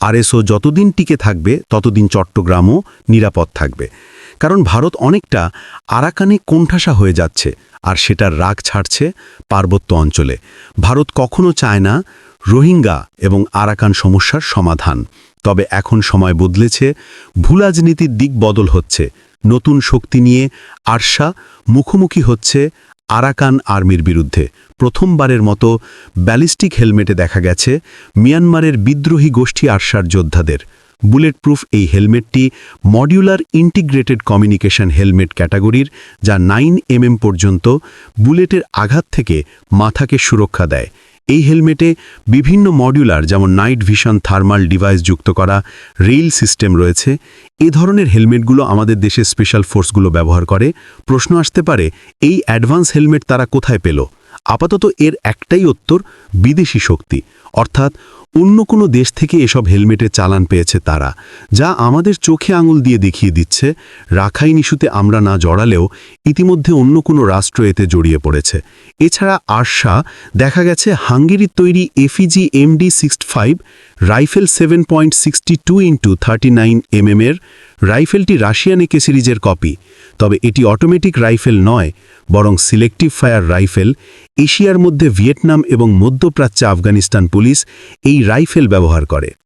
RSO যতদিন টিকে থাকবে, ততদিন চট্টগ্রামও নিরাপদ থাকবে। কারণ ভারত অনেকটা আরাকানে কোণঠাসা হয়ে যাচ্ছে আর সেটার রাগ ছাড়ছে পার্বত্য অঞ্চলে। ভারত কখনো চায় না রোহিঙ্গা এবং আরাকান সমস্যার সমাধান। তবে এখন সময় বদলেছে, ভূরাজনীতির দিক বদল হচ্ছে। নতুন শক্তি নিয়ে আরশা মুখোমুখি হচ্ছে আরাকান আর্মির বিরুদ্ধে প্রথমবারের মতো ব্যালিস্টিক হেলমেটে দেখা গেছে মিয়ানমারের বিদ্রোহী গোষ্ঠী আরশার যোদ্ধাদের। বুলেট প্রুফ এই হেলমেটটি মডিউলার ইন্টিগ্রেটেড কমিউনিকেশন হেলমেট ক্যাটাগরির, যা নাইন এমএম পর্যন্ত বুলেটের আঘাত থেকে মাথাকে সুরক্ষা দেয়। এই হেলমেটে বিভিন্ন মডিউলার যেমন নাইট ভিশন, থার্মাল ডিভাইস যুক্ত করা রেল সিস্টেম রয়েছে। এ ধরনের হেলমেটগুলো আমাদের দেশের স্পেশাল ফোর্সগুলো ব্যবহার করে। প্রশ্ন আসতে পারে, এই অ্যাডভান্স হেলমেট তারা কোথায় পেল? আপাতত এর একটাই উত্তর, বিদেশি শক্তি। অর্থাৎ অন্য কোনো দেশ থেকে এসব হেলমেটের চালান পেয়েছে তারা, যা আমাদের চোখে আঙুল দিয়ে দেখিয়ে দিচ্ছে, রাখাইন ইস্যুতে আমরা না জড়ালেও ইতিমধ্যে অন্য কোনো রাষ্ট্র এতে জড়িয়ে পড়েছে। এছাড়া আরশা, দেখা গেছে হাঙ্গেরির তৈরি FEG AMD sixty five, rifle seven point sixty two into thirty nine এমএমের রাইফেলটি রাশিয়ান একে সিরিজের কপি। তবে এটি অটোমেটিক রাইফেল নয়, বরং সিলেক্টিভ ফায়ার রাইফেল, এশিয়ার মধ্যে ভিয়েতনাম এবং মধ্যপ্রাচ্যে আফগানিস্তান পুলিশ এই রাইফেল ব্যবহার করে।